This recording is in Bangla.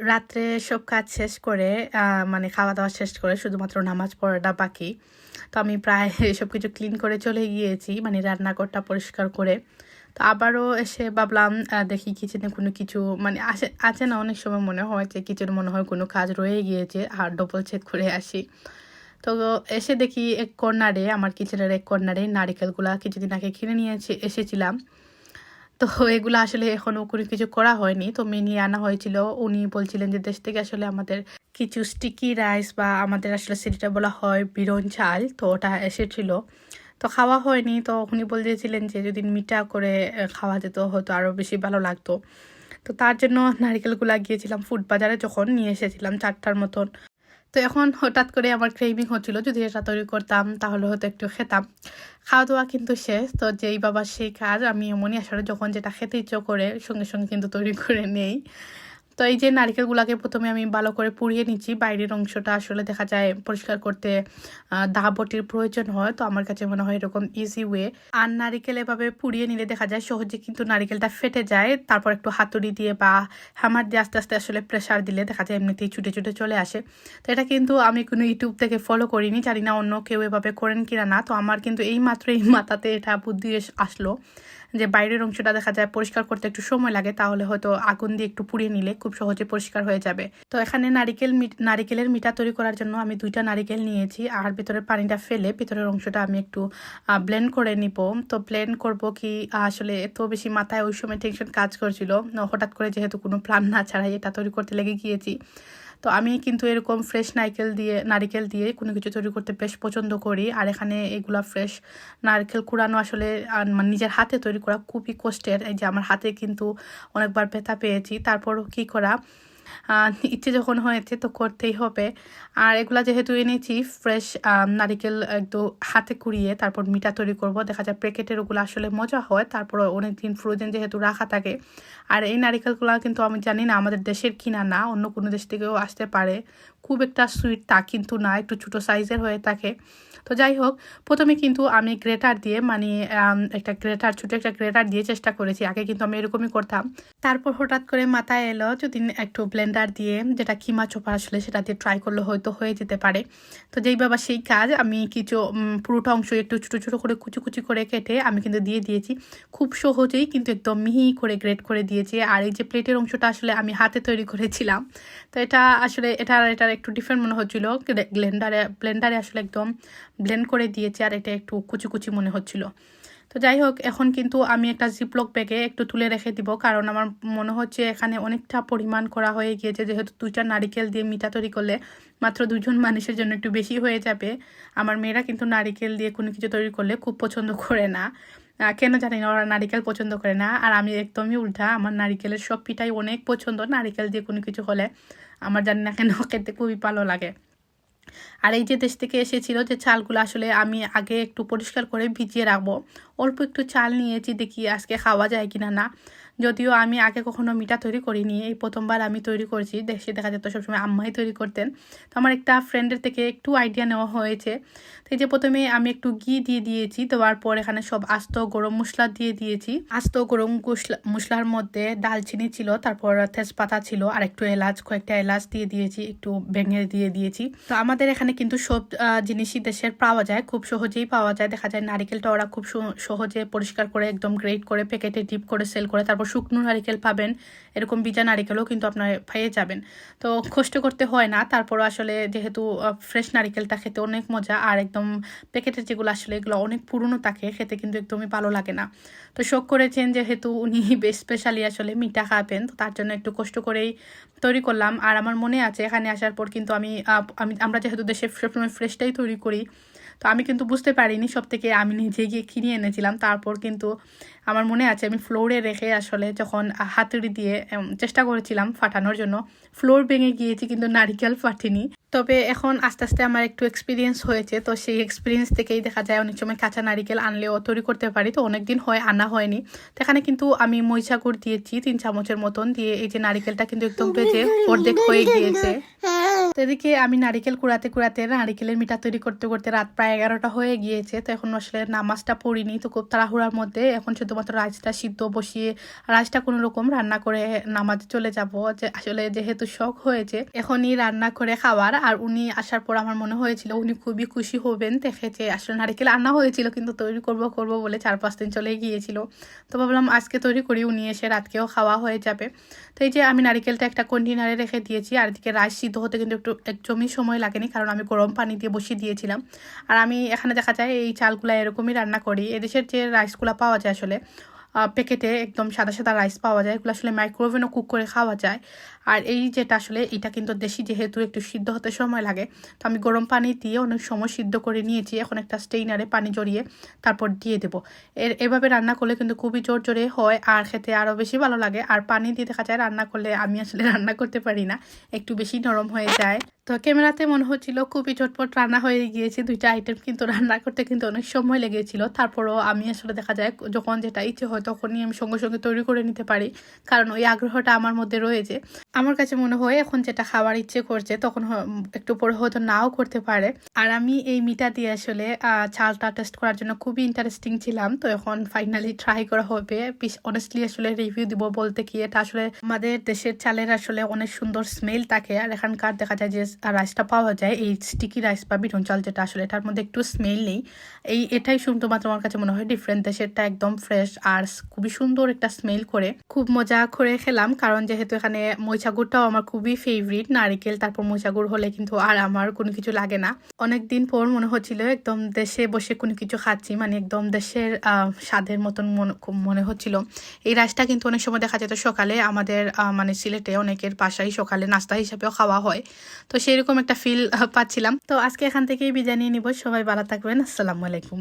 রাত্রে সব কাজ শেষ করে মানে খাওয়া দাওয়া শেষ করে শুধুমাত্র নামাজ পড়াটা বাকি। তো আমি প্রায় সব কিছু ক্লিন করে চলে গিয়েছি মানে রান্নাঘরটা পরিষ্কার করে। তো আবারও এসে ভাবলাম দেখি কিচেনে কোনো কিছু মানে আসে, আছে না অনেক সময় মনে হয় যে কিচেনে মনে হয় কোনো কাজ রয়ে গিয়েছে, আর ডবল চেক করে আসি। তো এসে দেখি এক কর্নারে আমার কিচেনের এক কর্নারে নারিকেলগুলা কিছুদিন আগে কিনে নিয়েছি, এসেছিলাম। তো এগুলো আসলে এখনও কোনো কিছু করা হয়নি। তো মেনি আনা হয়েছিল, উনি বলছিলেন যে দেশ থেকে আসলে আমাদের কিছু স্টিকি রাইস বা আমাদের আসলে সেটা বলা হয় বিরন চাল, তো ওটা এসেছিল। তো খাওয়া হয়নি, তো উনি বলতেছিলেন যে যদি মিঠা করে খাওয়া যেত, হয়তো আরও বেশি ভালো লাগতো। তো তার জন্য নারকেলগুলা গিয়েছিলাম, ফুড বাজারে যখন নিয়ে এসেছিলাম, চারটার মতন। তো এখন হঠাৎ করে আমার ক্রেভিং হচ্ছিল, যদি এটা তৈরি করতাম তাহলে হয়তো একটু খেতাম। খাওয়া দাওয়া কিন্তু শেষ, তো যেই বাবা সেই কাজ আমি এমনই আসলে যখন যেটা খেতে ইচ্ছে করে সঙ্গে সঙ্গে কিন্তু তৈরি করে নেই। তো এই যে নারকেলগুলোকে প্রথমে আমি ভালো করে পুড়িয়ে নিচ্ছি। বাইরের অংশটা আসলে দেখা যায় পরিষ্কার করতে আহ, প্রয়োজন হয় তো আমার কাছে মনে হয় এরকম ইজি ওয়ে আর নারিকেল এভাবে পুড়িয়ে নিলে দেখা যায় সহজে কিন্তু নারিকেলটা ফেটে যায়। তারপর একটু হাতুড়ি দিয়ে বা হ্যামার দিয়ে আস্তে আস্তে আসলে প্রেশার দিলে দেখা যায় এমনিতেই ছুটে ছুটে চলে আসে। তো এটা কিন্তু আমি কোনো ইউটিউব থেকে ফলো করিনি জানি না অন্য কেউ এভাবে করেন কিনা না। তো আমার কিন্তু এই মাত্র এই মাথাতে এটা বুদ্ধি আসলো। যে বাইরের অংশটা দেখা যায় পরিষ্কার করতে একটু সময় লাগে, তাহলে হয়তো আগুন দিয়ে একটু পুড়িয়ে নিলে খুব সহজে পরিষ্কার হয়ে যাবে। তো এখানে নারিকেল নারিকেলের মিঠা তৈরি করার জন্য আমি দুইটা নারিকেল নিয়েছি আর ভিতরের পানিটা ফেলে ভিতরের অংশটা আমি একটু ব্লেন্ড করে নিব। তো ব্লেন্ড করব কি, আসলে এত বেশি মাথায় ওই সময় টেনশন কাজ করছিল। হঠাৎ করে যেহেতু কোনো প্ল্যান না ছাড়াই এটা তৈরি করতে লেগে গিয়েছি। তো আমি কিন্তু এরকম ফ্রেশ নারকেল দিয়ে, নারিকেল দিয়ে কোনো কিছু তৈরি করতে বেশ পছন্দ করি। আর এখানে এগুলা ফ্রেশ নারকেল কুড়ানো আসলে মানে নিজের হাতে তৈরি করা খুবই কষ্টের এই যে আমার হাতে কিন্তু অনেকবার ব্যথা পেয়েছি। তারপর কি করা ইচ্ছে যখন হয়েছে তো করতেই হবে। আর এগুলা যেহেতু এনেছি ফ্রেশ নারিকেল একটু হাতে কুড়িয়ে তারপর মিঠা তৈরি করব। দেখা যায় প্যাকেটের ওগুলো আসলে মজা হয় তারপর অনেক দিন ফ্রোজেন যেহেতু রাখা থাকে। আর এই নারিকেলগুলো কিন্তু আমি জানি না আমাদের দেশের কিনা না, অন্য কোনো দেশ থেকেও আসতে পারে। খুব একটা সুইট তা কিন্তু না, একটু ছোটো সাইজের হয়ে থাকে। তো যাই হোক প্রথমে কিন্তু আমি গ্রেটার দিয়ে মানে একটা গ্রেটার ছোটো একটা গ্রেটার দিয়ে চেষ্টা করেছি। আগে কিন্তু আমি এরকমই করতাম। তারপর হঠাৎ করে মাথায় এলো যদি একটু ব্লেন্ডার দিয়ে, যেটা কিমা চোপা আসলে সেটা দিয়ে ট্রাই করলে হয়তো হয়ে যেতে পারে। তো যেই বাবা সেই কাজ, আমি কিছু পুরোটা অংশ একটু ছোটো ছোটো করে কুচি কুচি করে কেটে আমি কিন্তু দিয়ে দিয়েছি। খুব সহজেই কিন্তু একদম মিহি করে গ্রেট করে দিয়েছি। আর এই যে প্লেটের অংশটা আসলে আমি হাতে তৈরি করেছিলাম। তো এটা আসলে এটা এটার একটু ডিফারেন্ট মনে হচ্ছিল। ব্লেন্ডারে ব্লেন্ডারে আসলে একদম ব্লেন্ড করে দিয়েছি আর এটা একটু কুচি কুচি মনে হচ্ছিল। তো যাই হোক, এখন কিন্তু আমি একটা জিপলক ব্যাগে একটু তুলে রেখে দিব, কারণ আমার মনে হচ্ছে এখানে অনেকটা পরিমাণ করা হয়ে গিয়েছে, যেহেতু দুইটা নারিকেল দিয়ে মিঠা তৈরি করলে মাত্র দুজন মানুষের জন্য একটু বেশি হয়ে যাবে। আমার মেয়েরা কিন্তু নারিকেল দিয়ে কোনো কিছু তৈরি করলে খুব পছন্দ করে না। কেন জানি না, ওরা নারিকেল পছন্দ করে না। আর আমি একদমই উল্টা, আমার নারিকেলের সব পিঠাই অনেক পছন্দ, নারিকেল দিয়ে কোনো কিছু হলে। আমার জানি না কেন, খেতে খুবই ভালো লাগে। আর এই যে দেশ থেকে এসেছিল যে চালগুলো আসলে আমি আগে একটু পরিষ্কার করে ভিজিয়ে রাখব, অল্প একটু চাল নিয়েছি, দেখি আজকে খাওয়া যায় কিনা না। যদিও আমি আগে কখনো মিঠা তৈরি করিনি, এই প্রথমবার আমি তৈরি করছি। দেশে দেখা যেত সবসময় আম্মাই তৈরি করতেন। তো আমার একটা ফ্রেন্ডের থেকে একটু আইডিয়া নেওয়া হয়েছে। তো এই যে প্রথমে আমি একটু ঘি দিয়ে দিয়েছি, দেওয়ার পর এখানে সব আস্ত গরম মশলা দিয়ে দিয়েছি। আস্ত গরম মশলা- মশলার মধ্যে ডালচিনি ছিল, তারপর তেজপাতা ছিল, আর একটু এলাচ, কয়েকটা এলাচ দিয়ে দিয়েছি, একটু ভেঙে দিয়ে দিয়েছি। তো আমাদের এখানে কিন্তু সব জিনিসই দেশের পাওয়া যায়, খুব সহজেই পাওয়া যায়। দেখা যায় নারিকেলটা ওরা খুব সহজে পরিষ্কার করে, একদম গ্রেট করে প্যাকেটে ডিপ করে সেল করে, তারপর শুকনো নারিকেল পাবেন, এরকম বিজা নারিকেলও কিন্তু আপনার পেয়ে যাবেন। তো কষ্ট করতে হয় না, তারপর আসলে যেহেতু ফ্রেশ নারিকেলটা খেতে অনেক মজা, আর একদম প্যাকেটের যেগুলো আসলে এগুলো অনেক পুরনো থাকে, খেতে কিন্তু একদমই ভালো লাগে না। তো শোক করেছেন যেহেতু উনি স্পেশালি আসলে মিঠা খাবেন, তো তার জন্য একটু কষ্ট করেই তৈরি করলাম। আর আমার মনে আছে এখানে আসার পর কিন্তু আমি আমি, আমরা যেহেতু দেশে সবসময় ফ্রেশটাই তৈরি করি তো আমি কিন্তু বুঝতে পারিনি সব থেকে আমি নিজে গিয়ে কিনে এনেছিলাম। তারপর কিন্তু আমার মনে আছে আমি ফ্লোরে রেখে আসলে যখন হাতুড়ি দিয়ে চেষ্টা করেছিলাম ফাটানোর জন্য ফ্লোর ভেঙে গিয়েছি কিন্তু নারিকেল ফাটিনি। তবে এখন আস্তে আস্তে আমার একটু এক্সপিরিয়েন্স হয়েছে তো সেই এক্সপিরিয়েন্স থেকেই দেখা যায় অনেক সময় কাঁচা নারিকেল আনলেও তৈরি করতে পারি। তো অনেক দিন হয় আনা হয়নি। তো এখানে কিন্তু আমি মইচা গুড় দিয়েছি তিন চামচের মতন দিয়ে এই যে নারিকেলটা কিন্তু একদম বেজে অর্ধেক হয়ে গিয়েছে। এদিকে আমি নারিকেল কুড়াতে কুড়াতে নারিকেলের মিঠা তৈরি করতে করতে রাত প্রায় এগারোটা হয়ে গিয়েছে, তো এখন আসলে নামাজটা পড়িনি, তো খুব তাড়াহুড়ার মধ্যে এখন শুধুমাত্র রাইসটা সিদ্ধ বসিয়ে, রাইসটা কোনো রকম রান্না করে নামাজে চলে যাব। যে আসলে যেহেতু শখ হয়েছে, এখনই রান্না করে খাওয়ার, আর উনি আসার পর আমার মনে হয়েছিল উনি খুবই খুশি হবেন দেখেছে আসলে নারিকেল রান্না হয়েছিল, কিন্তু তৈরি করব করব বলে চার পাঁচ দিন চলে গিয়েছিল। তো ভাবলাম আজকে তৈরি করি, উনি এসে রাতকেও খাওয়া হয়ে যাবে। তো এই যে আমি নারিকেলটা একটা কন্টেনারে রেখে দিয়েছি, আর এদিকে রাইস সিদ্ধ হতে কিন্তু একটু একদমই সময় লাগেনি কারণ আমি গরম পানি দিয়ে বসিয়ে দিয়েছিলাম। আর আমি এখানে দেখা যায় এই চালগুলা এরকমই রান্না করি। এদেশের যে রাইসগুলো পাওয়া যায় আসলে প্যাকেটে একদম সাদা সাদা রাইস পাওয়া যায়। এগুলো আসলে মাইক্রোওভেনও কুক করে খাওয়া যায়। আর এই যেটা আসলে, এটা কিন্তু দেশি যেহেতু একটু সিদ্ধ হতে সময় লাগে, তো আমি গরম পানি দিয়ে অনেক সময় সিদ্ধ করে নিয়েছি, এখন একটা স্টেইনারে পানি জড়িয়ে তারপর দিয়ে দেবো। এর, এভাবে রান্না করলে কিন্তু খুবই জোর জোরে হয় আর খেতে আরও বেশি ভালো লাগে। আর পানি দিয়ে দেখা যায় রান্না করলে আমি আসলে রান্না করতে পারি না, একটু বেশি নরম হয়ে যায়। তো ক্যামেরাতে মনে হচ্ছিল খুবই চটপট রান্না হয়ে গিয়েছে, দুইটা আইটেম কিন্তু রান্না করতে কিন্তু অনেক সময় লেগেছিল। তারপরও আমি আসলে দেখা যায় যখন যেটা ইচ্ছে হয় তখনই আমি সঙ্গে সঙ্গে তৈরি করে নিতে পারি, কারণ ওই আগ্রহটা আমার মধ্যে রয়েছে। আমার কাছে মনে হয় এখন যেটা খাওয়ার ইচ্ছে করছে, তখন একটু পরে হয়তো নাও করতে পারে। আর আমি এই মিটা দিয়ে আসলে চালটা টেস্ট করার জন্য খুবই ইন্টারেস্টিং ছিলাম। তো এখন ফাইনালি ট্রাই করা হবে। অনেস্টলি আসলে রিভিউ দিব বলতে কি, এটা আসলে আমাদের দেশের চালের আসলে অনেক সুন্দর স্মেল থাকে। আর এখানকার দেখা যায় যে রাইসটা পাওয়া যায়, এই স্টিকি রাইস বা বিটন চাল যেটা আসলে, এটার মধ্যে একটু স্মেল নেই। এই, এটাই শুধুমাত্র আমার কাছে মনে হয় ডিফারেন্ট দেশেরটা একদম ফ্রেশ আর খুবই সুন্দর একটা স্মেল করে। খুব মজা করে খেলাম, কারণ যেহেতু এখানে মৈচাগুড়টাও আমার খুবই ফেভারিট নারিকেল, তারপর মৈচাগুড় হলে কিন্তু আর আমার কোনো কিছু লাগে না। অনেক দিন পর মনে হচ্ছিল একদম দেশে বসে কোনো কিছু খাচ্ছি মানে একদম দেশের স্বাদের মতন মনে হচ্ছিল। এই রাইসটা কিন্তু অনেক সময় দেখা যেত সকালে আমাদের মানে সিলেটে অনেকের বাসায় সকালে নাস্তা হিসাবেও খাওয়া হয়। তো সেরকম একটা ফিল পাচ্ছিলাম। তো আজকে এখান থেকেই বিদায় নিয়ে নিব। সবাই ভালো থাকবেন। আসসালামু আলাইকুম।